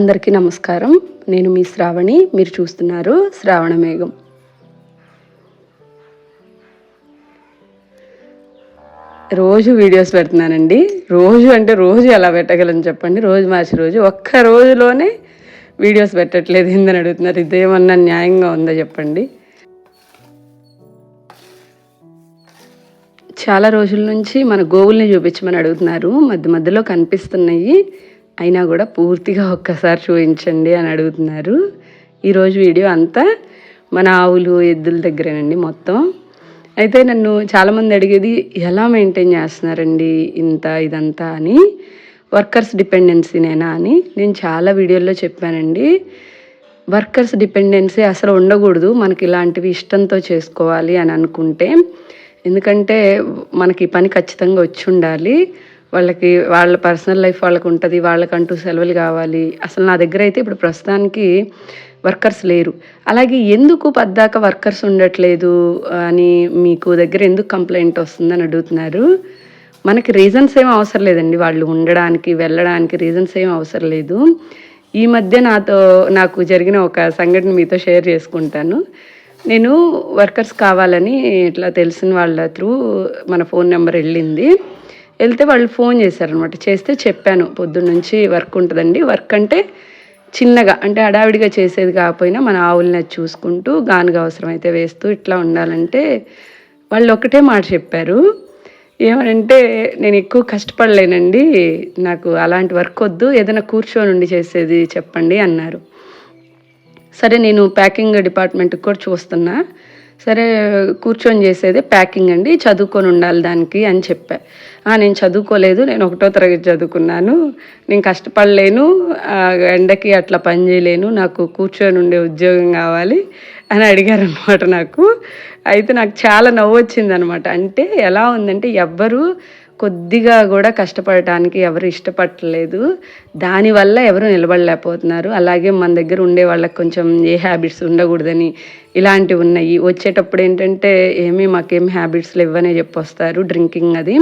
అందరికీ నమస్కారం. నేను మీ శ్రావణి. మీరు చూస్తున్నారు శ్రావణ మేఘం. రోజు వీడియోస్ పెడుతున్నానండి. రోజు అంటే రోజు ఎలా పెట్టగలను చెప్పండి? రోజు మార్చి రోజు. ఒక్క రోజులోనే వీడియోస్ పెట్టట్లేదు ఏందని అడుగుతున్నారు. ఇదేమన్నా న్యాయంగా ఉందా చెప్పండి? చాలా రోజుల నుంచి మన గోవుల్ని చూపించమని అడుగుతున్నారు. మధ్య మధ్యలో కనిపిస్తున్నాయి. అయినా కూడా పూర్తిగా ఒక్కసారి చూపించండి అని అడుగుతున్నారు. ఈరోజు వీడియో అంతా మన ఆవులు ఎద్దుల దగ్గరేనండి మొత్తం. అయితే నన్ను చాలామంది అడిగేది ఎలా మెయింటైన్ చేస్తున్నారండి ఇంత ఇదంతా? అని. వర్కర్స్ డిపెండెన్సీనేనా? అని. నేను చాలా వీడియోల్లో చెప్పానండి. వర్కర్స్ డిపెండెన్సీ అసలు ఉండకూడదు. మనకి ఇలాంటివి ఇష్టంతో చేసుకోవాలి అని అనుకుంటే. ఎందుకంటే మనకి పని ఖచ్చితంగా వచ్చి ఉండాలి. వాళ్ళకి వాళ్ళ పర్సనల్ లైఫ్ వాళ్ళకు ఉంటుంది వాళ్ళకంటూ సెలవులు కావాలి. అసలు నా దగ్గర అయితే ఇప్పుడు ప్రస్తుతానికి వర్కర్స్ లేరు. అలాగే ఎందుకు పద్దాక వర్కర్స్ ఉండట్లేదు అని మీకు దగ్గర ఎందుకు కంప్లైంట్ వస్తుందని అడుగుతున్నారు? మనకి రీజన్స్ ఏం అవసరం లేదండి. వాళ్ళు ఉండడానికి వెళ్ళడానికి రీజన్స్ ఏం అవసరం లేదు. ఈ మధ్య నాతో నాకు జరిగిన ఒక సంఘటన మీతో షేర్ చేసుకుంటాను. నేను వర్కర్స్ కావాలని ఇట్లా తెలిసిన వాళ్ళ త్రూ మన ఫోన్ నెంబర్ వెళ్ళింది. వెళ్తే వాళ్ళు ఫోన్ చేశారనమాట చేస్తే చెప్పాను పొద్దున్నుంచి వర్క్ ఉంటుందండి. వర్క్ అంటే చిన్నగా అంటే హడావిడిగా చేసేది కాకపోయినా మన ఆవుల్ని చూసుకుంటూ గానుగ అవసరమైతే వేస్తూ ఇట్లా ఉండాలంటే వాళ్ళు ఒకటే మాట చెప్పారు. ఏమనంటే నేను ఎక్కువ కష్టపడలేనండి. నాకు అలాంటి వర్క్ వద్దు. ఏదైనా కూర్చొని ఉండి చేసేది చెప్పండి అన్నారు. సరే నేను ప్యాకింగ్ డిపార్ట్మెంట్కి కూడా చూస్తున్నా. సరే కూర్చొని చేసేదే ప్యాకింగ్ అండి. చదువుకొని ఉండాలి దానికి అని చెప్పా. నేను చదువుకోలేదు నేను ఒకటో తరగతి చదువుకున్నాను నేను కష్టపడలేను ఎండకి అట్లా పని చేయలేను నాకు కూర్చొని ఉండే ఉద్యోగం కావాలి అని అడిగారు అనమాట నాకు. అయితే నాకు చాలా నవ్వు వచ్చింది అనమాట అంటే ఎలా ఉందంటే ఎవ్వరూ కొద్దిగా కూడా కష్టపడటానికి ఎవరు ఇష్టపడలేదు దానివల్ల ఎవరు నిలబడలేకపోతున్నారు. అలాగే మన దగ్గర ఉండే వాళ్ళకి కొంచెం ఏ హ్యాబిట్స్ ఉండకూడదని ఇలాంటివి ఉన్నాయి. వచ్చేటప్పుడు ఏంటంటే ఏమీ మాకేం హ్యాబిట్స్ ఇవ్వనే చెప్పొస్తారు. డ్రింకింగ్ అది.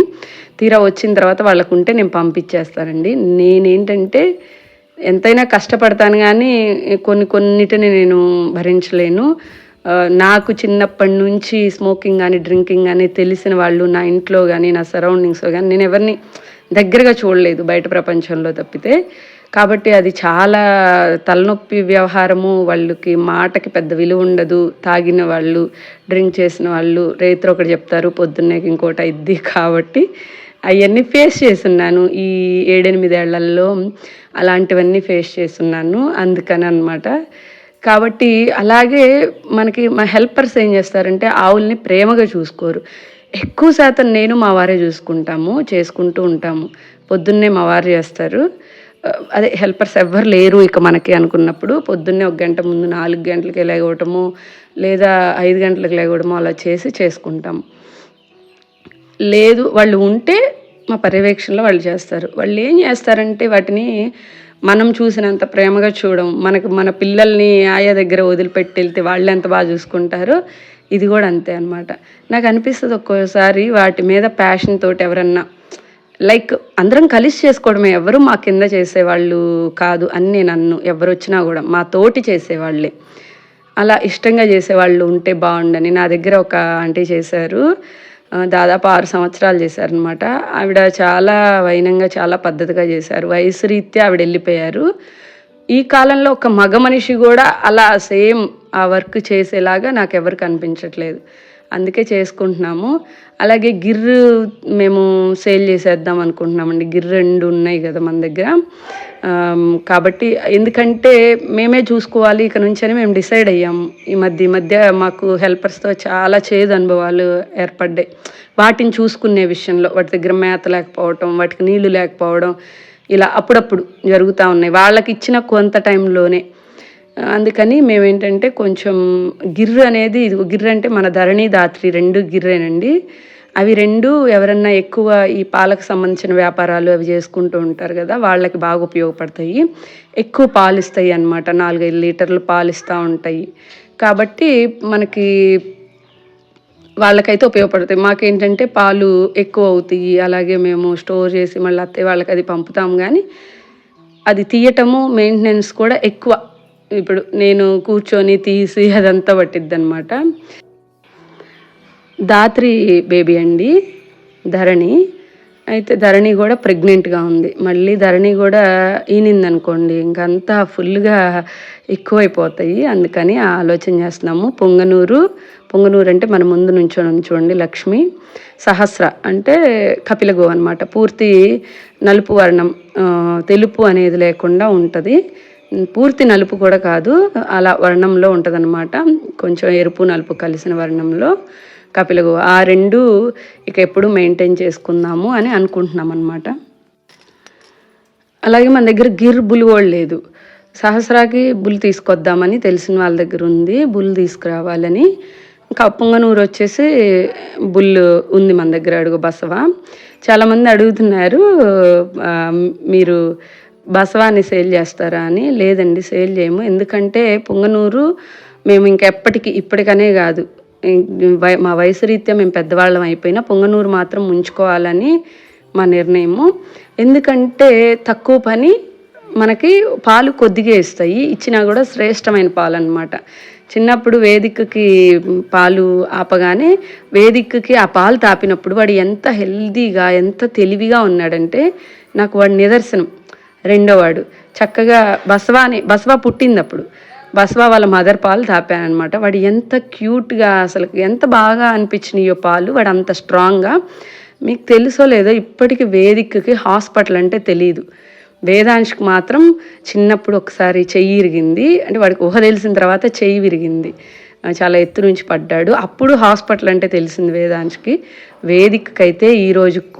తీరా వచ్చిన తర్వాత వాళ్ళకు ఉంటే నేను పంపించేస్తానండి. నేనేంటంటే ఎంతైనా కష్టపడతాను కానీ కొన్ని కొన్నిటిని నేను భరించలేను. నాకు చిన్నప్పటి నుంచి స్మోకింగ్ కానీ డ్రింకింగ్ కానీ తెలిసిన వాళ్ళు నా ఇంట్లో కానీ నా సరౌండింగ్స్లో కానీ నేను ఎవరిని దగ్గరగా చూడలేదు బయట ప్రపంచంలో తప్పితే. కాబట్టి అది చాలా తలనొప్పి వ్యవహారము. వాళ్ళకి మాటకి పెద్ద విలువ ఉండదు. తాగిన వాళ్ళు డ్రింక్ చేసిన వాళ్ళు రైతులు ఒకటి చెప్తారు పొద్దున్నే ఇంకోటి ఇద్ది కాబట్టి అవన్నీ ఫేస్ చేస్తున్నాను. ఈ ఏడెనిమిదేళ్ళలో అలాంటివన్నీ ఫేస్ చేస్తున్నాను. అందుకని అనమాట కాబట్టి అలాగే మనకి మా హెల్పర్స్ ఏం చేస్తారంటే ఆవుల్ని ప్రేమగా చూసుకోరు. ఎక్కువ శాతం నేను మా వారే చూసుకుంటాము చేసుకుంటూ ఉంటాము. పొద్దున్నే మా వారు చేస్తారు. అదే హెల్పర్స్ ఎవ్వరు లేరు ఇక మనకి అనుకున్నప్పుడు. పొద్దున్నే ఒక గంట ముందు నాలుగు గంటలకి లేగవటము లేదా ఐదు గంటలకు లేగవడము అలా చేసి చేసుకుంటాము. లేదు వాళ్ళు ఉంటే మా పర్యవేక్షణలో వాళ్ళు చేస్తారు. వాళ్ళు ఏం చేస్తారంటే వాటిని మనం చూసినంత ప్రేమగా చూడడం మనకు మన పిల్లల్ని ఆయా దగ్గర వదిలిపెట్టి వెళ్తే వాళ్ళు ఎంత బాగా చూసుకుంటారో ఇది కూడా అంతే అనమాట నాకు అనిపిస్తుంది ఒక్కోసారి వాటి మీద ప్యాషన్ తోటి ఎవరన్నా లైక్ అందరం కలిసి చేసుకోవడమే ఎవరు మా కింద చేసేవాళ్ళు కాదు అని నేను అన్ను ఎవరు వచ్చినా కూడా మా తోటి చేసేవాళ్ళే. అలా ఇష్టంగా చేసేవాళ్ళు ఉంటే బాగుండని నా దగ్గర ఒక ఆంటీ చేశారు. దాదాపు ఆరు సంవత్సరాలు చేశారనమాట ఆవిడ చాలా వైనంగా చాలా పద్ధతిగా చేశారు. వయసు రీత్యా ఆవిడ వెళ్ళిపోయారు. ఈ కాలంలో ఒక మగ మనిషి కూడా అలా సేమ్ ఆ వర్క్ చేసేలాగా నాకు ఎవరు కనిపించట్లేదు అందుకే చేసుకుంటున్నాము. అలాగే గిర్రు మేము సేల్ చేసేద్దాం అనుకుంటున్నామండి. గిర్రు రెండు ఉన్నాయి కదా మన దగ్గర. కాబట్టి ఎందుకంటే మేమే చూసుకోవాలి ఇక నుంచి అని మేము డిసైడ్ అయ్యాము ఈ మధ్య ఈ మధ్య మాకు హెల్పర్స్తో చాలా చేదు అనుభవాలు ఏర్పడ్డాయి. వాటిని చూసుకునే విషయంలో వాటి దగ్గర మేత లేకపోవటం వాటికి నీళ్ళు లేకపోవడం ఇలా అప్పుడప్పుడు జరుగుతూ ఉన్నాయి. వాళ్ళకి ఇచ్చిన కొంత టైంలోనే అందుకని మేమేంటంటే కొంచెం గిర్రు అనేది ఇది గిర్రు అంటే మన ధరణి దాత్రి రెండు గిర్రేనండి. అవి రెండు ఎవరన్నా ఎక్కువ ఈ పాలకు సంబంధించిన వ్యాపారాలు అవి చేసుకుంటూ ఉంటారు కదా వాళ్ళకి బాగా ఉపయోగపడతాయి. ఎక్కువ పాలు ఇస్తాయి అనమాట నాలుగైదు లీటర్లు పాలు ఇస్తూ ఉంటాయి. కాబట్టి మనకి వాళ్ళకైతే ఉపయోగపడతాయి. మాకేంటంటే పాలు ఎక్కువ అవుతాయి అలాగే మేము స్టోర్ చేసి మళ్ళీ అత్తయ్య వాళ్ళకి అది పంపుతాం కానీ అది తీయటము మెయింటెనెన్స్ కూడా ఎక్కువ. ఇప్పుడు నేను కూర్చొని తీసి అదంతా పట్టిద్ది అనమాట దాత్రి బేబీ అండి ధరణి. అయితే ధరణి కూడా ప్రెగ్నెంట్గా ఉంది. మళ్ళీ ధరణి కూడా ఈనింది అనుకోండి ఇంకంతా ఫుల్గా ఎక్కువైపోతాయి. అందుకని ఆలోచన చేస్తున్నాము. పొంగనూరు పొంగనూరు అంటే మన ముందు నుంచో చూడండి లక్ష్మి. సహస్ర అంటే కపిలగో అనమాట పూర్తి నలుపు వర్ణం తెలుపు అనేది లేకుండా ఉంటుంది. పూర్తి నలుపు కూడా కాదు అలా వర్ణంలో ఉంటుందన్నమాట. కొంచెం ఎరుపు నలుపు కలిసిన వర్ణంలో కపిలగు ఆ రెండు ఇక ఎప్పుడు మెయింటైన్ చేసుకుందాము అని అనుకుంటున్నాం అనమాట అలాగే మన దగ్గర గిర్ బుల్ కూడా లేదు. సహస్రాకి బుల్ తీసుకొద్దామని తెలిసిన వాళ్ళ దగ్గర ఉంది బుల్ తీసుకురావాలని. ఇంకా పొంగనూరు వచ్చేసి బుల్ ఉంది మన దగ్గర అడుగు బసవ. చాలామంది అడుగుతున్నారు మీరు బసవాన్ని సేల్ చేస్తారా అని లేదండి సేల్ చేయము. ఎందుకంటే పుంగనూరు మేము ఇంకెప్పటికీ ఇప్పటికనే కాదు. మా వయసు రీత్యా మేము పెద్దవాళ్ళం అయిపోయినా పొంగనూరు మాత్రం ఉంచుకోవాలని మా నిర్ణయము. ఎందుకంటే తక్కువ పని మనకి పాలు కొద్దిగా ఇస్తాయి. ఇచ్చినా కూడా శ్రేష్టమైన పాలు అనమాట చిన్నప్పుడు వేదికకి పాలు ఆపగానే వేదికకి ఆ పాలు తాపినప్పుడు వాడు ఎంత హెల్దీగా ఎంత తెలివిగా ఉన్నాడంటే నాకు వాడి నిదర్శనం. రెండోవాడు. చక్కగా బసవా అని బసవా పుట్టింది అప్పుడు బసవా వాళ్ళ మదర్ పాలు తాపానమాట వాడు ఎంత క్యూట్గా అసలు ఎంత బాగా అనిపించినాయో పాలు వాడు అంత స్ట్రాంగ్గా. మీకు తెలుసో లేదో ఇప్పటికి వేదికకి హాస్పిటల్ అంటే తెలియదు వేదాంశ్కి మాత్రం చిన్నప్పుడు ఒకసారి చెయ్యి ఇరిగింది అంటే వాడికి ఊహ తెలిసిన తర్వాత చెయ్యి విరిగింది. చాలా ఎత్తు నుంచి పడ్డాడు. అప్పుడు హాస్పిటల్ అంటే తెలిసింది వేదాంశ్కి. వేదికకైతే ఈ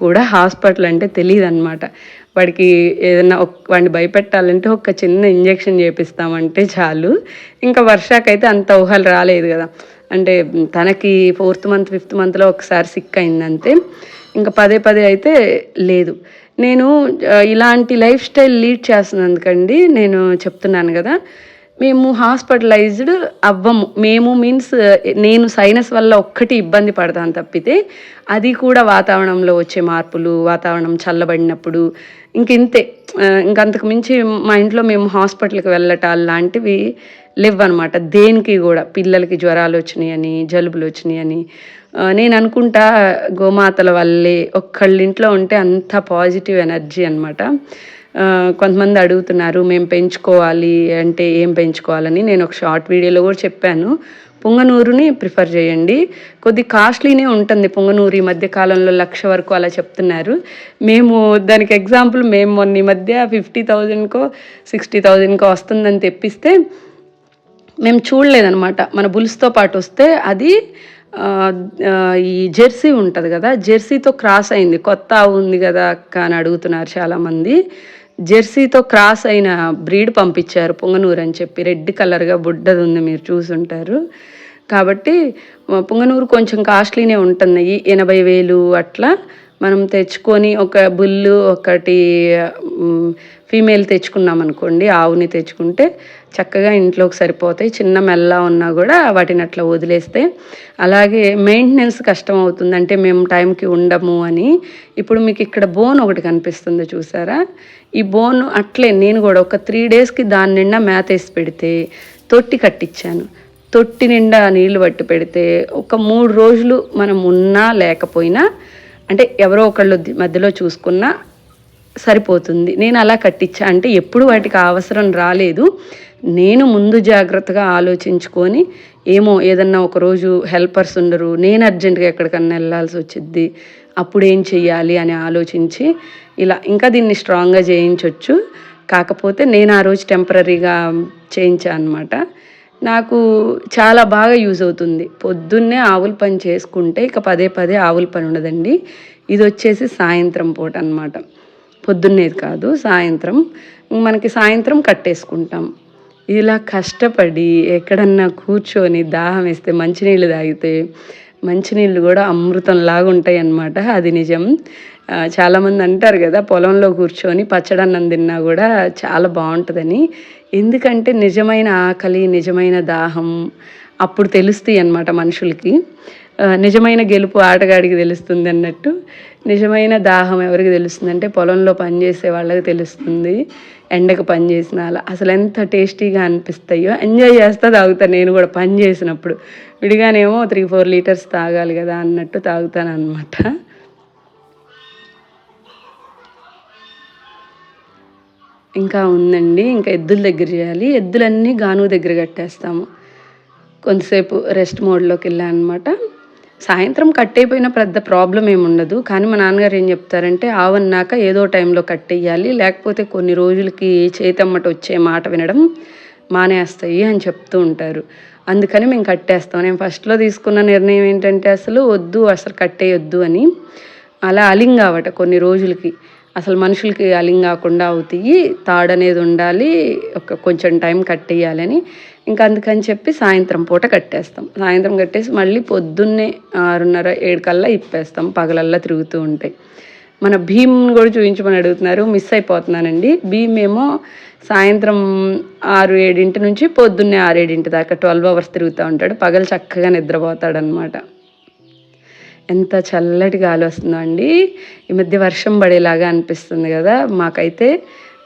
కూడా హాస్పిటల్ అంటే తెలియదు అనమాట వాడికి ఏదైనా వాడిని భయపెట్టాలంటే ఒక చిన్న ఇంజెక్షన్ చేపిస్తామంటే చాలు. ఇంకా వర్షాకైతే అంత ఊహలు రాలేదు కదా. అంటే తనకి ఫోర్త్ మంత్ ఫిఫ్త్ మంత్లో ఒకసారి సిక్ అయిందంతే. ఇంకా పదే పదే అయితే లేదు. నేను ఇలాంటి లైఫ్ స్టైల్ లీడ్ చేస్తున్నందుకండి నేను చెప్తున్నాను కదా. మేము హాస్పిటలైజ్డ్ అవ్వము. మేము మీన్స్ నేను సైనస్ వల్ల ఒక్కటి ఇబ్బంది పడతాను తప్పితే అది కూడా వాతావరణంలో వచ్చే మార్పులు వాతావరణం చల్లబడినప్పుడు ఇంక ఇంతే. ఇంకంతకు మించి మా ఇంట్లో మేము హాస్పిటల్కి వెళ్ళటాలు లాంటివి లేవు అనమాట దేనికి కూడా పిల్లలకి జ్వరాలు వచ్చినాయని జలుబులు వచ్చినాయని. నేను అనుకుంటా గోమాతల వల్లే ఒక్కళ్ళింట్లో ఉంటే అంత పాజిటివ్ ఎనర్జీ అనమాట కొంతమంది అడుగుతున్నారు మేము పెంచుకోవాలి అంటే ఏం పెంచుకోవాలని. నేను ఒక షార్ట్ వీడియోలో కూడా చెప్పాను. పొంగనూరుని ప్రిఫర్ చేయండి. కొద్ది కాస్ట్లీనే ఉంటుంది పొంగనూరు ఈ మధ్య కాలంలో లక్ష వరకు అలా చెప్తున్నారు. మేము దానికి ఎగ్జాంపుల్ మేము మొన్న ఈ మధ్య ఫిఫ్టీ థౌజండ్కో సిక్స్టీ థౌజండ్కో వస్తుందని తెప్పిస్తే మేము చూడలేదనమాట మన బుల్స్తో పాటు వస్తే అది ఈ జెర్సీ ఉంటుంది కదా జెర్సీతో క్రాస్ అయింది. కొత్త ఉంది కదా అక్క అని అడుగుతున్నారు చాలామంది. జెర్సీతో క్రాస్ అయిన బ్రీడ్ పంపించారు పొంగనూరు అని చెప్పి. రెడ్ కలర్గా బుడ్డది ఉంది మీరు చూసుంటారు. కాబట్టి పొంగనూరు కొంచెం కాస్ట్లీనే ఉంటుంది. ఎనభై వేలు అట్లా మనం తెచ్చుకొని ఒక బుల్లు ఒకటి ఫీమేల్ తెచ్చుకున్నాం అనుకోండి ఆవుని తెచ్చుకుంటే చక్కగా ఇంట్లోకి సరిపోతాయి. చిన్న మెల్ల ఉన్నా కూడా వాటిని అట్లా వదిలేస్తే. అలాగే మెయింటెనెన్స్ కష్టం అవుతుంది. అంటే మేము టైంకి ఉండము అని. ఇప్పుడు మీకు ఇక్కడ బోన్ ఒకటి కనిపిస్తుంది చూసారా? ఈ బోన్ అట్లే నేను కూడా ఒక త్రీ డేస్కి దాని నిండా మేత వేసి పెడితే తొట్టి కట్టించాను తొట్టి నిండా నీళ్ళు పట్టి పెడితే ఒక మూడు రోజులు మనం ఉన్నా లేకపోయినా అంటే ఎవరో ఒకళ్ళు మధ్యలో చూసుకున్నా సరిపోతుంది. నేను అలా కట్టించా అంటే ఎప్పుడు వాటికి అవసరం రాలేదు. నేను ముందు జాగ్రత్తగా ఆలోచించుకొని ఏమో ఏదన్నా ఒకరోజు హెల్పర్స్ ఉండరు నేను అర్జెంటుగా ఎక్కడికన్నా వెళ్ళాల్సి వచ్చిద్ది అప్పుడు ఏం చెయ్యాలి అని ఆలోచించి ఇలా ఇంకా దీన్ని స్ట్రాంగ్గా చేయించవచ్చు కాకపోతే నేను ఆ రోజు టెంపరీగా చేయించాను అనమాట నాకు చాలా బాగా యూజ్ అవుతుంది. పొద్దున్నే ఆవుల పని చేసుకుంటే ఇక పదే పదే ఆవుల పని ఉండదండి. ఇది వచ్చేసి సాయంత్రం పూట అనమాట పొద్దున్నేది కాదు సాయంత్రం. మనకి సాయంత్రం కట్టేసుకుంటాం. ఇలా కష్టపడి ఎక్కడన్నా కూర్చొని దాహం వేస్తే మంచినీళ్ళు తాగితే మంచినీళ్ళు కూడా అమృతంలాగా ఉంటాయి అన్నమాట అది నిజం. చాలామంది అంటారు కదా పొలంలో కూర్చొని పచ్చడన్నం తిన్నా కూడా చాలా బాగుంటుందని. ఎందుకంటే నిజమైన ఆకలి నిజమైన దాహం అప్పుడు తెలుస్తాయి అన్నమాట మనుషులకి. నిజమైన గెలుపు ఆటగాడికి తెలుస్తుంది అన్నట్టు. నిజమైన దాహం ఎవరికి తెలుస్తుంది అంటే పొలంలో పనిచేసే వాళ్ళకి తెలుస్తుంది. ఎండకు పని చేసిన అలా అసలు ఎంత టేస్టీగా అనిపిస్తాయో. ఎంజాయ్ చేస్తా తాగుతాను నేను కూడా పని చేసినప్పుడు. విడిగానేమో త్రీ ఫోర్ లీటర్స్ తాగాలి కదా అన్నట్టు తాగుతాను అనమాట ఇంకా ఉందండి. ఇంకా ఎద్దుల దగ్గర చేయాలి. ఎద్దులన్నీ గాను దగ్గర కట్టేస్తాము. కొంతసేపు రెస్ట్ మోడ్లోకి వెళ్ళాను అనమాట సాయంత్రం కట్టయిపోయిన పెద్ద ప్రాబ్లం ఏముండదు కానీ మా నాన్నగారు ఏం చెప్తారంటే ఆవన్నాక ఏదో టైంలో కట్టేయాలి లేకపోతే కొన్ని రోజులకి చేతమ్మట వచ్చే మాట వినడం మానేస్తాయి అని చెప్తూ ఉంటారు. అందుకని మేము కట్టేస్తాం. నేను ఫస్ట్లో తీసుకున్న నిర్ణయం ఏంటంటే అసలు వద్దు అసలు కట్టేయొద్దు అని. అలా అలింగ్ కొన్ని రోజులకి. అసలు మనుషులకి అలింగ్ కాకుండా అవుతాయి తాడు అనేది ఉండాలి ఒక కొంచెం టైం కట్టేయాలని. ఇంకా అందుకని చెప్పి సాయంత్రం పూట కట్టేస్తాం. సాయంత్రం కట్టేసి మళ్ళీ పొద్దున్నే ఆరున్నర ఏడు కల్లా ఇప్పేస్తాం. పగలల్లా తిరుగుతూ ఉంటాయి మన భీమ్ కూడా చూపించమని అడుగుతున్నారు. మిస్ అయిపోతున్నానండి. భీమ్ ఏమో సాయంత్రం ఆరు ఏడింటి నుంచి పొద్దున్నే ఆరేడింటి దాకా ట్వెల్వ్ అవర్స్ తిరుగుతూ ఉంటాడు. పగలు చక్కగా నిద్రపోతాడనమాట ఎంత చల్లటి గాలి వస్తుందో అండి. ఈ మధ్య వర్షం పడేలాగా అనిపిస్తుంది కదా. మాకైతే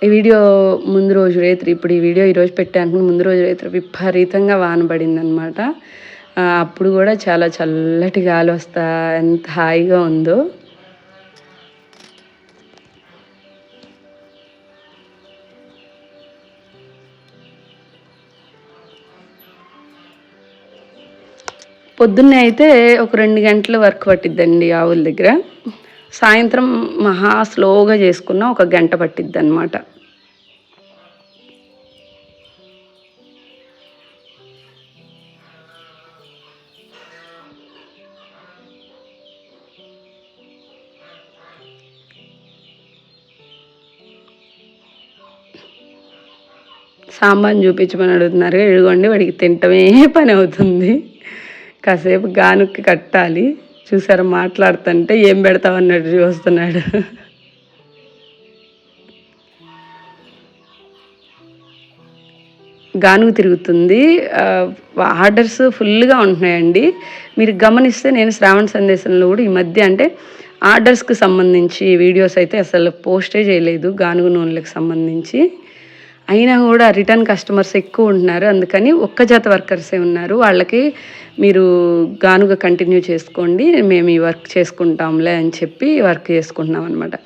ఈ వీడియో ముందు రోజు రేత్రి ఇప్పుడు ఈ వీడియో ఈరోజు పెట్టాను ముందు రోజు రేత్రి విపరీతంగా వాన పడిందనమాట అప్పుడు కూడా చాలా చల్లటి గాలి వస్తా ఎంత హాయిగా ఉందో. పొద్దున్నే అయితే ఒక రెండు గంటల వర్క్ పట్టిద్దండి ఆవుల దగ్గర. సాయంత్రం మహా స్లోగా చేసుకున్న ఒక గంట పట్టిద్ది అనమాట సాంబార్ చూపించమని అడుగుతున్నారు ఎడుగోండి వాడికి తింటమే పని అవుతుంది. కాసేపు గానుక్కి కట్టాలి. చూసారా మాట్లాడుతుంటే ఏం పెడతావు చూస్తున్నాడు. గానుగు తిరుగుతుంది. ఆర్డర్స్ ఫుల్గా ఉంటున్నాయండి. మీరు గమనిస్తే నేను శ్రావణ సందేశంలో కూడా ఈ మధ్య అంటే ఆర్డర్స్కి సంబంధించి వీడియోస్ అయితే అసలు పోస్టే చేయలేదు. గానుగు నూనెలకు సంబంధించి. అయినా కూడా రిటర్న్ కస్టమర్స్ ఎక్కువ ఉంటున్నారు. అందుకని ఒక్క జత వర్కర్సే ఉన్నారు. వాళ్ళకి మీరు గానుగ కంటిన్యూ చేసుకోండి. మేము ఈ వర్క్ చేసుకుంటాంలే అని చెప్పి వర్క్ చేసుకుంటున్నాం అనమాట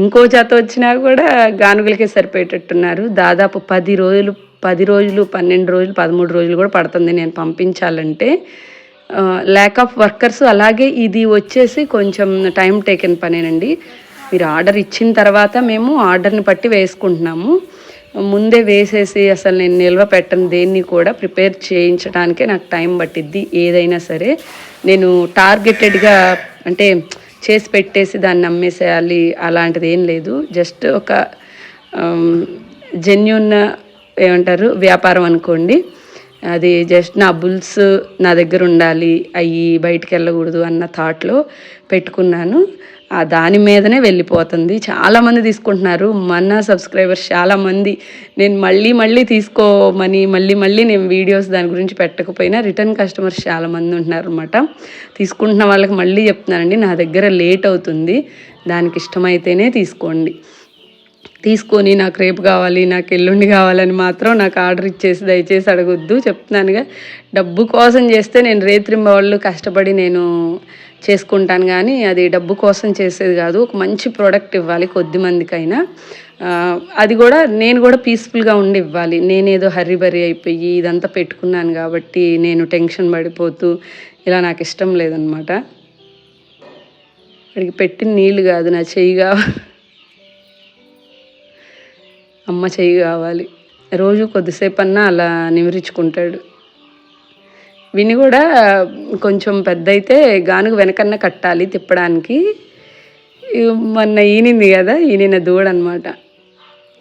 ఇంకో జత వచ్చినా కూడా గానుగులకే సరిపోయేటట్టున్నారు. దాదాపు పది రోజులు పది రోజులు పన్నెండు రోజులు పదమూడు రోజులు కూడా పడుతుంది నేను పంపించాలంటే. ల్యాక్ ఆఫ్ వర్కర్స్ అలాగే ఇది వచ్చేసి కొంచెం టైం టేకెన్ పనేనండి. మీరు ఆర్డర్ ఇచ్చిన తర్వాత మేము ఆర్డర్ని బట్టి వేసుకుంటున్నాము. ముందే వేసేసి అసలు నేను నిల్వ పెట్టను దేన్ని కూడా ప్రిపేర్ చేయించడానికే నాకు టైం పట్టిద్ది ఏదైనా సరే. నేను టార్గెటెడ్గా అంటే చేసి పెట్టేసి దాన్ని అమ్మేసేయాలి అలాంటిది ఏం లేదు. జస్ట్ ఒక జెన్యున్ ఏమంటారు వ్యాపారం అనుకోండి. అది జస్ట్ నా బుల్స్ నా దగ్గర ఉండాలి అవి బయటికి వెళ్ళకూడదు అన్న థాట్లో పెట్టుకున్నాను. దాని మీదనే వెళ్ళిపోతుంది. చాలామంది తీసుకుంటున్నారు. మన సబ్స్క్రైబర్స్ చాలామంది. నేను మళ్ళీ మళ్ళీ తీసుకోమని మళ్ళీ మళ్ళీ నేను వీడియోస్ దాని గురించి పెట్టకపోయినా రిటర్న్ కస్టమర్స్ చాలామంది ఉంటున్నారు అనమాట తీసుకుంటున్న వాళ్ళకి మళ్ళీ చెప్తున్నానండి నా దగ్గర లేట్ అవుతుంది. దానికి ఇష్టమైతేనే తీసుకోండి. తీసుకొని నాకు రేపు కావాలి నాకు ఎల్లుండి కావాలని మాత్రం నాకు ఆర్డర్ ఇచ్చేసి దయచేసి అడగొద్దు. చెప్తున్నానుగా డబ్బు కోసం చేస్తే నేను రేత్రింబ వాళ్ళు కష్టపడి నేను చేసుకుంటాను కానీ అది డబ్బు కోసం చేసేది కాదు. ఒక మంచి ప్రోడక్ట్ ఇవ్వాలి కొద్ది మందికైనా. అది కూడా నేను కూడా పీస్ఫుల్గా ఉండి ఇవ్వాలి. నేనేదో హర్రీ బర్రీ అయిపోయి ఇదంతా పెట్టుకున్నాను కాబట్టి నేను టెన్షన్ పడిపోతూ ఇలా నాకు ఇష్టం లేదనమాట అడిగి పెట్టిన నీళ్ళు కాదు నా చెయ్యి కావాలి. అమ్మ చెయ్యి కావాలి. రోజు కొద్దిసేపన్నా అలా నిమిరించుకుంటాడు విని కూడా కొంచెం పెద్ద అయితే గానుగు వెనకన్న కట్టాలి తిప్పడానికి. మొన్న ఈనింది కదా ఈనిన దూడ అనమాట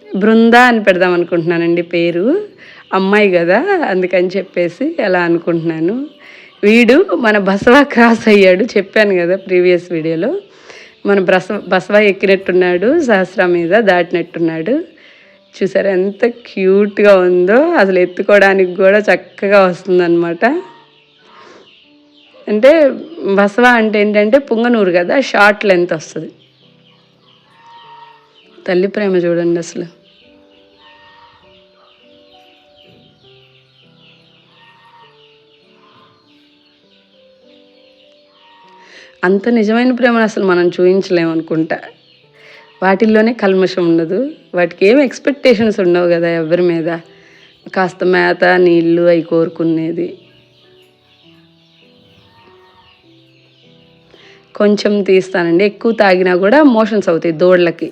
బృందా అని పెడదాం అనుకుంటున్నానండి పేరు. అమ్మాయి కదా అందుకని చెప్పేసి అలా అనుకుంటున్నాను. వీడు మన బసవా క్రాస్ అయ్యాడు చెప్పాను కదా ప్రీవియస్ వీడియోలో. మన బస బసవా ఎక్కినట్టున్నాడు సహస్ర మీద దాటినట్టున్నాడు. చూసారా ఎంత క్యూట్గా ఉందో అసలు ఎత్తుకోవడానికి కూడా చక్కగా వస్తుందన్నమాట. అంటే బసవ అంటే ఏంటంటే పుంగనూరు కదా షార్ట్ లెంత్ వస్తుంది. తల్లి ప్రేమ చూడండి అసలు. అంత నిజమైన ప్రేమను అసలు మనం చూపించలేము అనుకుంటా వాటిల్లోనే కల్మషం ఉండదు. వాటికి ఏం ఎక్స్పెక్టేషన్స్ ఉండవు కదా ఎవరి మీద. కాస్త మేత నీళ్ళు అవి కోరుకునేది. కొంచెం తీస్తానండి. ఎక్కువ తాగినా కూడా మోషన్స్ అవుతాయి దోళ్ళకి.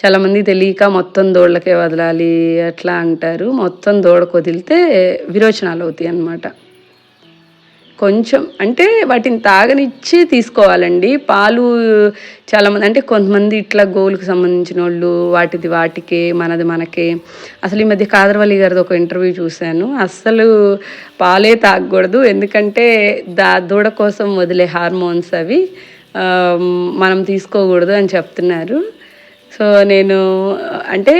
చాలామంది తెలియక మొత్తం దోళ్ళకే వదలాలి అట్లా అంటారు. మొత్తం దోడకు వదిలితే విరోచనాలు అవుతాయి అన్నమాట. కొంచెం అంటే వాటిని తాగనిచ్చి తీసుకోవాలండి. పాలు చాలామంది అంటే కొంతమంది ఇట్లా గోవులకు సంబంధించిన వాళ్ళు వాటిది వాటికే మనది మనకే. అసలు ఈ మధ్య కాదర్వల్లి గారిది ఒక ఇంటర్వ్యూ చూశాను. అస్సలు పాలే తాగకూడదు. ఎందుకంటే దా దూడ కోసం వదిలే హార్మోన్స్ అవి. మనం తీసుకోకూడదు అని చెప్తున్నారు. సో నేను అంటే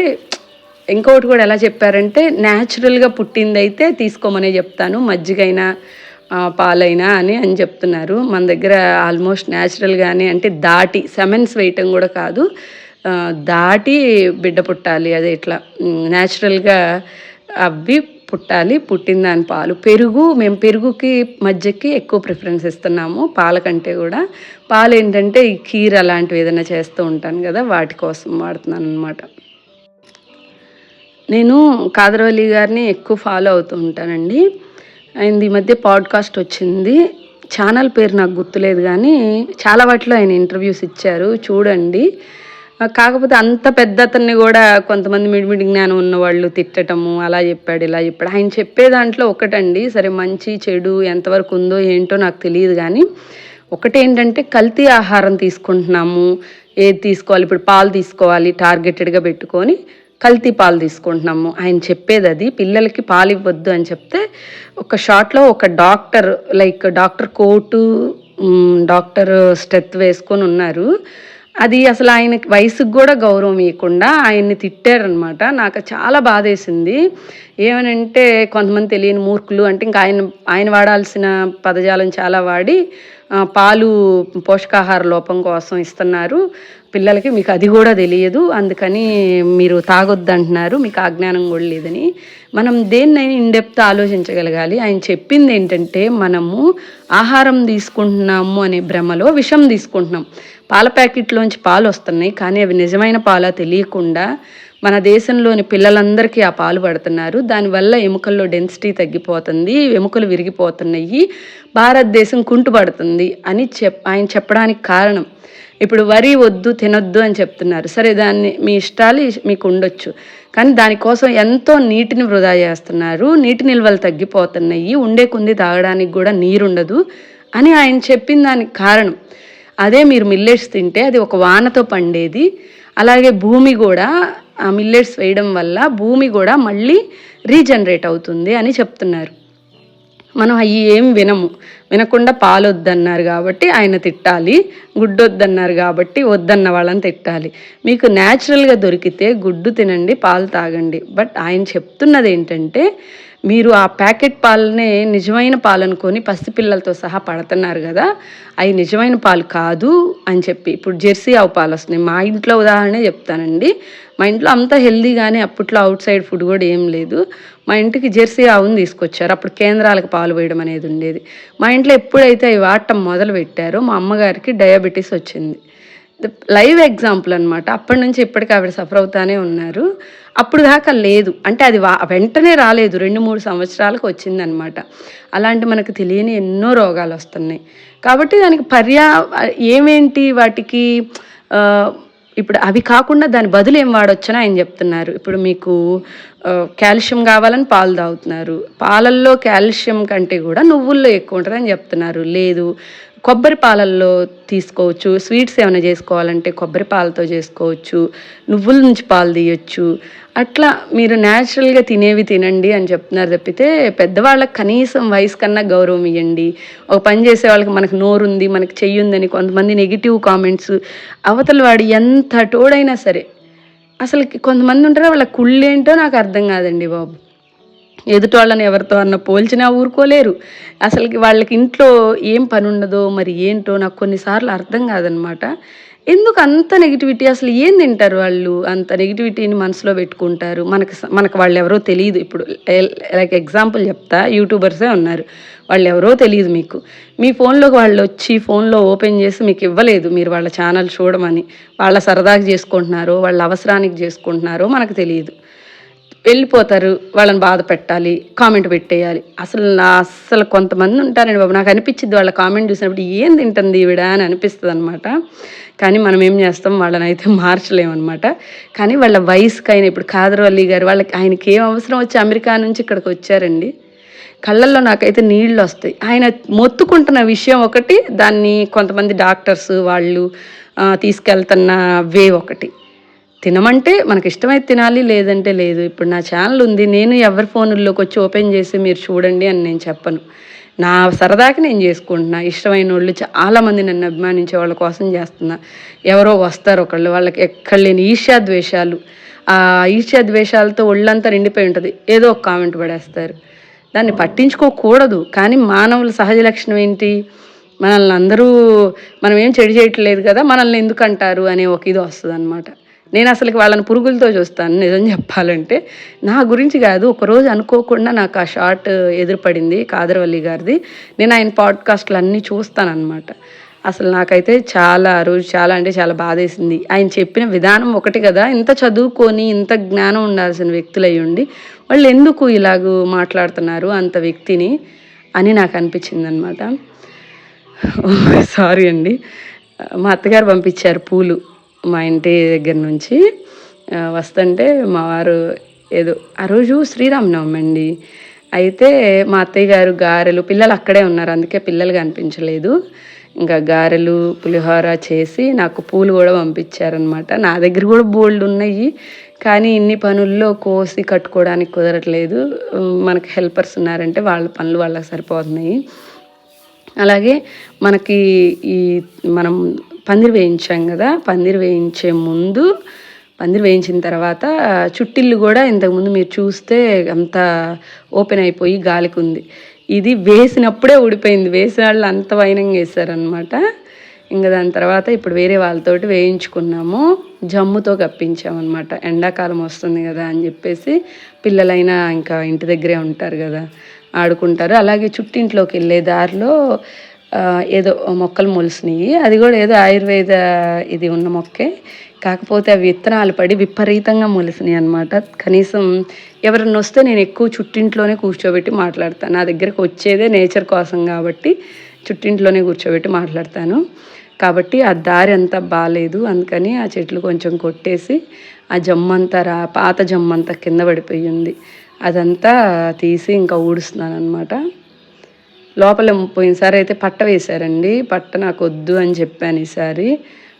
ఇంకొకటి కూడా ఎలా చెప్పారంటే న్యాచురల్గా పుట్టిందైతే తీసుకోమనే చెప్తాను మజ్జిగైనా పాలైనా అని అని చెప్తున్నారు. మన దగ్గర ఆల్మోస్ట్ న్యాచురల్గానే అంటే దాటి సెమెన్స్ వేయటం కూడా కాదు దాటి బిడ్డ పుట్టాలి అదే ఇట్లా న్యాచురల్గా అవి పుట్టాలి పుట్టిన దాని పాలు. పెరుగు మేము పెరుగుకి మధ్యకి ఎక్కువ ప్రిఫరెన్స్ ఇస్తున్నాము పాల కంటే కూడా. పాలు ఏంటంటే ఈ కీర్ అలాంటివి ఏదైనా చేస్తూ ఉంటాను కదా వాటి కోసం వాడుతున్నాను అనమాట నేను కాదరవల్లి గారిని ఎక్కువ ఫాలో అవుతూ ఉంటానండి. ఆయన ఈ మధ్య పాడ్కాస్ట్ వచ్చింది. ఛానల్ పేరు నాకు గుర్తులేదు కానీ చాలా వాటిలో ఆయన ఇంటర్వ్యూస్ ఇచ్చారు చూడండి. కాకపోతే అంత పెద్ద అతన్ని కూడా కొంతమంది మిడిమిడి జ్ఞానం ఉన్న వాళ్ళు తిట్టటము అలా చెప్పాడు ఇలా చెప్పాడు. ఆయన చెప్పే దాంట్లో ఒకటండి సరే మంచి చెడు ఎంతవరకు ఉందో ఏంటో నాకు తెలియదు కానీ ఒకటేంటంటే కల్తీ ఆహారం తీసుకుంటున్నాము. ఏది తీసుకోవాలి? ఇప్పుడు పాలు తీసుకోవాలి టార్గెటెడ్గా పెట్టుకొని కల్తీ పాలు తీసుకుంటున్నాము. ఆయన చెప్పేది అది. పిల్లలకి పాలు ఇవ్వద్దు అని చెప్తే ఒక షాట్లో ఒక doctor like doctor coat doctor steth వేసుకొని ఉన్నారు. అది అసలు ఆయన వయసుకు కూడా గౌరవం ఇవ్వకుండా ఆయన్ని తిట్టారనమాట నాకు చాలా బాధేసింది. ఏమనంటే కొంతమంది తెలియని మూర్ఖులు అంటే ఇంకా ఆయన ఆయన వాడాల్సిన పదజాలం చాలా వాడి పాలు పోషకాహార లోపం కోసం ఇస్తున్నారు. పిల్లలకి మీకు అది కూడా తెలియదు. అందుకని మీరు తాగొద్దు అంటున్నారు మీకు ఆజ్ఞానం కూడా లేదని. మనం దేన్నైనా ఇండెప్త్ ఆలోచించగలగాలి. ఆయన చెప్పింది ఏంటంటే మనము ఆహారం తీసుకుంటున్నాము అనే భ్రమలో విషం తీసుకుంటున్నాం. పాల ప్యాకెట్లోంచి పాలు వస్తున్నాయి కానీ అవి నిజమైన పాలా తెలియకుండా మన దేశంలోని పిల్లలందరికీ ఆ పాలు పడుతున్నారు. దానివల్ల ఎముకల్లో డెన్సిటీ తగ్గిపోతుంది ఎముకలు విరిగిపోతున్నాయి భారతదేశం కుంటుపడుతుంది అని చెప్ ఆయన చెప్పడానికి కారణం. ఇప్పుడు వరి వద్దు తినొద్దు అని చెప్తున్నారు. సరే దాన్ని మీ ఇష్టాలు మీకు ఉండొచ్చు. కానీ దానికోసం ఎంతో నీటిని వృధా చేస్తున్నారు. నీటి నిల్వలు తగ్గిపోతున్నాయి ఉండే కొంది తాగడానికి కూడా నీరుండదు అని ఆయన చెప్పిన దానికి కారణం. అదే మీరు మిల్లెట్స్ తింటే అది ఒక వానతో పండేది. అలాగే భూమి కూడా ఆ మిల్లెట్స్ వేయడం వల్ల భూమి కూడా మళ్ళీ రీజనరేట్ అవుతుంది అని చెప్తున్నారు. మనం అవి ఏం వినము. వినకుండా పాలు వద్దన్నారు కాబట్టి ఆయన తిట్టాలి. గుడ్డు వద్దన్నారు కాబట్టి వద్దన్న వాళ్ళని తిట్టాలి. మీకు న్యాచురల్గా దొరికితే గుడ్డు తినండి పాలు తాగండి. బట్ ఆయన చెప్తున్నది ఏంటంటే మీరు ఆ ప్యాకెట్ పాలనే నిజమైన పాలు అనుకొని పసిపిల్లలతో సహా పడుతున్నారు కదా అవి నిజమైన పాలు కాదు అని చెప్పి. ఇప్పుడు జెర్సీ ఆవు పాలు వస్తున్నాయి. మా ఇంట్లో ఉదాహరణ చెప్తానండి. మా ఇంట్లో అంత హెల్దీగానే అప్పట్లో అవుట్ సైడ్ ఫుడ్ కూడా ఏం లేదు. మా ఇంటికి జెర్సీ ఆవుని తీసుకొచ్చారు. అప్పుడు కేంద్రాలకు పాలు వేయడం అనేది ఉండేది. మా ఇంట్లో ఎప్పుడైతే అవి వాడటం మొదలు పెట్టారో మా అమ్మగారికి డయాబెటీస్ వచ్చింది. లైవ్ ఎగ్జాంపుల్ అనమాట అప్పటి నుంచి ఇప్పటికీ ఆవిడ సఫర్ అవుతానే ఉన్నారు. అప్పుడు దాకా లేదు. అంటే అది వెంటనే రాలేదు. రెండు మూడు సంవత్సరాలకు వచ్చిందనమాట అలాంటి మనకు తెలియని ఎన్నో రోగాలు వస్తున్నాయి. కాబట్టి దానికి పర్యా ఏమేంటి వాటికి ఇప్పుడు అవి కాకుండా దాని బదులు ఏం వాడొచ్చని ఆయన చెప్తున్నారు. ఇప్పుడు మీకు కాల్షియం కావాలని పాలు తాగుతున్నారు. పాలల్లో కాల్షియం కంటే కూడా నువ్వుల్లో ఎక్కువ ఉంటుందని చెప్తున్నారు. లేదు కొబ్బరి పాలల్లో తీసుకోవచ్చు. స్వీట్స్ ఏమైనా చేసుకోవాలంటే కొబ్బరి పాలతో చేసుకోవచ్చు. నువ్వుల నుంచి పాలు తీయొచ్చు. అట్లా మీరు న్యాచురల్గా తినేవి తినండి అని చెప్తున్నారు తప్పితే పెద్దవాళ్ళకి కనీసం వయసు కన్నా గౌరవం ఇవ్వండి ఒక పని చేసే వాళ్ళకి మనకు నోరుంది మనకి చెయ్యుందని కొంతమంది నెగిటివ్ కామెంట్స్ అవతల వాడు ఎంత టోడైనా సరే అసలు కొంతమంది ఉంటారో వాళ్ళ కుళ్ళేంటో నాకు అర్థం కాదండి బాబు. ఎదుటోళ్ళని ఎవరితో అన్న పోల్చినా ఊరుకోలేరు. అసలుకి వాళ్ళకి ఇంట్లో ఏం పని ఉండదో మరి ఏంటో నాకు కొన్నిసార్లు అర్థం కాదనమాట. ఎందుకు అంత నెగిటివిటీ అసలు ఏం తింటారు వాళ్ళు? అంత నెగిటివిటీని మనసులో పెట్టుకుంటారు? మనకు మనకు వాళ్ళు ఎవరో తెలియదు ఇప్పుడు లైక్ ఎగ్జాంపుల్ చెప్తా. యూట్యూబర్సే ఉన్నారు. వాళ్ళు ఎవరో తెలియదు మీకు. మీ ఫోన్లోకి వాళ్ళు వచ్చి ఫోన్లో ఓపెన్ చేసి మీకు ఇవ్వలేదు. మీరు వాళ్ళ ఛానల్ చూడమని. వాళ్ళ సరదాగా చేసుకుంటున్నారో వాళ్ళ అవసరానికి చేసుకుంటున్నారో మనకు తెలియదు వెళ్ళిపోతారు. వాళ్ళని బాధ పెట్టాలి కామెంట్ పెట్టేయాలి. అసలు నా అసలు కొంతమంది ఉంటారండి బాబు. నాకు అనిపించింది వాళ్ళ కామెంట్ చూసినప్పుడు ఏం తింటుంది ఈవిడ అని అనిపిస్తుంది అనమాట కానీ మనం ఏం చేస్తాం? వాళ్ళని అయితే మార్చలేమన్నమాట. కానీ వాళ్ళ వయసుకైనా ఇప్పుడు కాదరవల్లి గారు వాళ్ళకి ఆయనకి ఏం అవసరం వచ్చి అమెరికా నుంచి ఇక్కడికి వచ్చారండి? కళ్ళల్లో నాకైతే నీళ్ళు వస్తాయి. ఆయన మొత్తుకుంటున్న విషయం ఒకటి దాన్ని కొంతమంది డాక్టర్స్ వాళ్ళు తీసుకెళ్తున్న వే ఒకటి. తినమంటే మనకి ఇష్టమైతే తినాలి లేదంటే లేదు. ఇప్పుడు నా ఛానల్ ఉంది నేను ఎవరి ఫోనుల్లోకి వచ్చి ఓపెన్ చేసి మీరు చూడండి అని నేను చెప్పను. నా సరదాకి నేను చేసుకుంటున్నా. ఇష్టమైన వాళ్ళు చాలామంది నన్ను అభిమానించే వాళ్ళ కోసం చేస్తున్నా. ఎవరో వస్తారు ఒకళ్ళు వాళ్ళకి ఎక్కడ లేని ఈర్ష్యా ద్వేషాలు. ఆ ఈర్ష్యా ద్వేషాలతో ఒళ్ళంతా నిండిపోయి ఉంటుంది. ఏదో ఒక కామెంట్ పడేస్తారు. దాన్ని పట్టించుకోకూడదు. కానీ మానవుల సహజ లక్షణం ఏంటి? మనల్ని అందరూ మనం ఏం చెడు చేయట్లేదు కదా మనల్ని ఎందుకు అంటారు అనే ఒక ఇది వస్తుంది అనమాట నేను అసలుకి వాళ్ళని పురుగులతో చూస్తాను నిజం చెప్పాలంటే. నా గురించి కాదు ఒకరోజు అనుకోకుండా నాకు ఆ షార్ట్ ఎదురుపడింది కాదరవల్లి గారిది. నేను ఆయన పాడ్కాస్ట్లు అన్నీ చూస్తానన్నమాట. అసలు నాకైతే చాలా రోజు చాలా అంటే చాలా బాధేసింది. ఆయన చెప్పిన విధానం ఒకటి కదా ఇంత చదువుకొని ఇంత జ్ఞానం ఉండాల్సిన వ్యక్తులు ఉండి వాళ్ళు ఎందుకు ఇలాగూ మాట్లాడుతున్నారు అంత వ్యక్తిని అని నాకు అనిపించింది అనమాట సారీ అండి. మా అత్తగారు పంపించారు పూలు. మా ఇంటి దగ్గర నుంచి వస్తుంటే మా వారు ఏదో ఆ రోజు శ్రీరామనవమి అండి. అయితే మా అత్తయ్య గారు గారెలు పిల్లలు అక్కడే ఉన్నారు అందుకే పిల్లలు కనిపించలేదు. ఇంకా గారెలు పులిహోర చేసి నాకు పూలు కూడా పంపించారనమాట నా దగ్గర కూడా బోల్డ్ ఉన్నాయి కానీ ఇన్ని పనుల్లో కోసి కట్టుకోవడానికి కుదరట్లేదు. మనకు హెల్పర్స్ ఉన్నారంటే వాళ్ళ పనులు వాళ్ళకి సరిపోతున్నాయి. అలాగే మనకి ఈ మనం పందిరి వేయించాం కదా పందిరి వేయించే ముందు పందిరి వేయించిన తర్వాత చుట్టిల్లు కూడా ఇంతకుముందు మీరు చూస్తే అంత ఓపెన్ అయిపోయి గాలికి ఉంది. ఇది వేసినప్పుడే ఊడిపోయింది. వేసిన వాళ్ళు అంత వైనంగా వేసారనమాట ఇంకా దాని తర్వాత ఇప్పుడు వేరే వాళ్ళతోటి వేయించుకున్నాము. జమ్ముతో కప్పించామన్నమాట. ఎండాకాలం వస్తుంది కదా అని చెప్పేసి పిల్లలైనా ఇంకా ఇంటి దగ్గరే ఉంటారు కదా. ఆడుకుంటారు. అలాగే చుట్టింట్లోకి వెళ్ళే దారిలో ఏదో మొక్కలు మొలిసినాయి అది కూడా ఏదో ఆయుర్వేద ఇది ఉన్న మొక్కే. కాకపోతే అవి విత్తనాలు పడి విపరీతంగా మొలిసినాయి అనమాట కనీసం ఎవరన్నా వస్తే నేను ఎక్కువ చుట్టింట్లోనే కూర్చోబెట్టి మాట్లాడతాను. నా దగ్గరకు వచ్చేదే నేచర్ కోసం కాబట్టి చుట్టింట్లోనే కూర్చోబెట్టి మాట్లాడతాను. కాబట్టి ఆ దారి అంతా బాగాలేదు అందుకని ఆ చెట్లు కొంచెం కొట్టేసి ఆ జమ్మంతా రా పాత జమ్మంతా కింద పడిపోయింది అదంతా తీసి ఇంకా ఊడుస్తున్నాను అనమాట లోపల పోయినసారి అయితే పట్ట వేశారండి. పట్ట నాకు వద్దు అని చెప్పాను ఈసారి.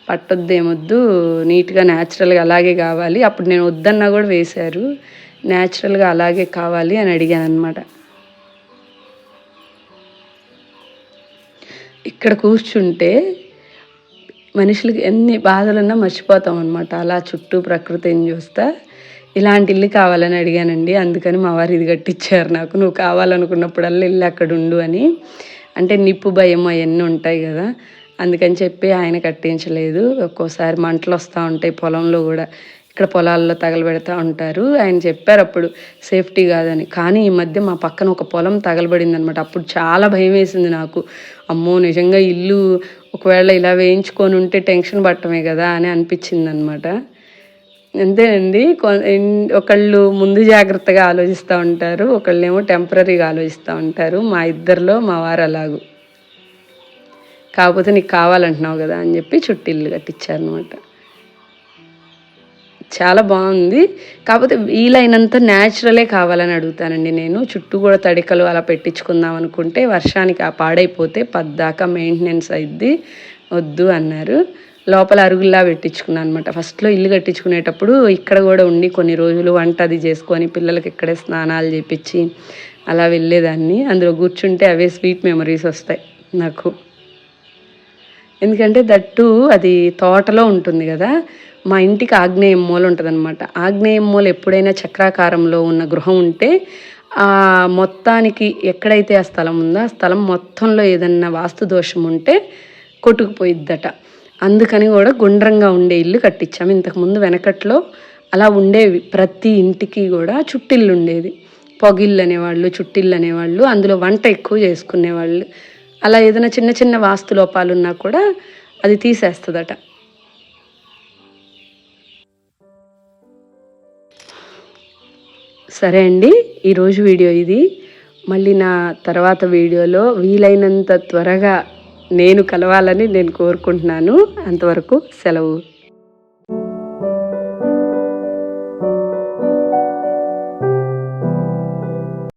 పట్టొద్దు ఏమొద్దు నీట్గా న్యాచురల్గా అలాగే కావాలి. అప్పుడు నేను వద్దన్నా కూడా వేశారు. న్యాచురల్గా అలాగే కావాలి అని అడిగాను అనమాట ఇక్కడ కూర్చుంటే మనుషులకి ఎన్ని బాధలున్నా మర్చిపోతాం అనమాట అలా చుట్టూ ప్రకృతిని చూస్తా ఇలాంటి ఇల్లు కావాలని అడిగానండి. అందుకని మా వారు ఇది కట్టించారు నాకు. నువ్వు కావాలనుకున్నప్పుడల్లా ఇల్లు అక్కడ ఉండు అని. అంటే నిప్పు భయం అవన్నీ ఉంటాయి కదా. అందుకని చెప్పి ఆయన కట్టించలేదు. ఒక్కోసారి మంటలు వస్తూ ఉంటాయి పొలంలో కూడా. ఇక్కడ పొలాల్లో తగలబెడతా ఉంటారు. ఆయన చెప్పారు అప్పుడు సేఫ్టీ కాదని. కానీ ఈ మధ్య మా పక్కన ఒక పొలం తగలబడింది అనమాట అప్పుడు చాలా భయం వేసింది నాకు. అమ్మో నిజంగా ఇల్లు ఒకవేళ ఇలా వేయించుకొని ఉంటే టెన్షన్ పట్టమే కదా అని అనిపించింది అనమాట అంతేనండి. ఒకళ్ళు ముందు జాగ్రత్తగా ఆలోచిస్తూ ఉంటారు ఒకళ్ళేమో టెంపరీగా ఆలోచిస్తూ ఉంటారు. మా ఇద్దరిలో మా వారు అలాగూ. కాకపోతే నీకు కావాలంటున్నావు కదా అని చెప్పి చుట్టిల్లు కట్టించారనమాట చాలా బాగుంది. కాకపోతే వీలైనంత న్యాచురలే కావాలని అడుగుతానండి నేను. చుట్టూ కూడా తడికలు అలా పెట్టించుకుందాం అనుకుంటే వర్షానికి ఆ పాడైపోతే పద్దాకా మెయింటెనెన్స్ అయిద్ది. వద్దు అన్నారు. లోపల అరుగుల్లా పెట్టించుకున్నాను అనమాట ఫస్ట్లో ఇల్లు కట్టించుకునేటప్పుడు ఇక్కడ కూడా ఉండి కొన్ని రోజులు వంట అది చేసుకొని పిల్లలకి ఇక్కడే స్నానాలు చేపించి అలా వెళ్ళేదాన్ని. అందులో కూర్చుంటే అవే స్వీట్ మెమరీస్ వస్తాయి నాకు. ఎందుకంటే దట్టు అది తోటలో ఉంటుంది కదా మా ఇంటికి ఆగ్నేయం మూల ఉంటుందన్నమాట. ఆగ్నేయం మూల ఎప్పుడైనా చక్రాకారంలో ఉన్న గృహం ఉంటే ఆ మొత్తానికి ఎక్కడైతే ఆ స్థలం ఉందో ఆ స్థలం మొత్తంలో ఏదన్నా వాస్తు దోషం ఉంటే కొట్టుకుపోయిద్దట. అందుకని కూడా గుండ్రంగా ఉండే ఇల్లు కట్టించాము ఇంతకుముందు వెనకట్లో అలా ఉండేవి. ప్రతి ఇంటికి కూడా చుట్టిల్లు ఉండేది. పొగిళ్ళు అనేవాళ్ళు చుట్టిళ్ళు అనేవాళ్ళు అందులో వంట ఎక్కువ చేసుకునేవాళ్ళు. అలా ఏదైనా చిన్న చిన్న వాస్తు లోపాలు ఉన్నా కూడా అది తీసేస్తుందట. సరే అండి ఈరోజు వీడియో ఇది. మళ్ళీ నా తర్వాత వీడియోలో వీలైనంత త్వరగా నేను కలవాలని నేను కోరుకుంటున్నాను. అంతవరకు సెలవు.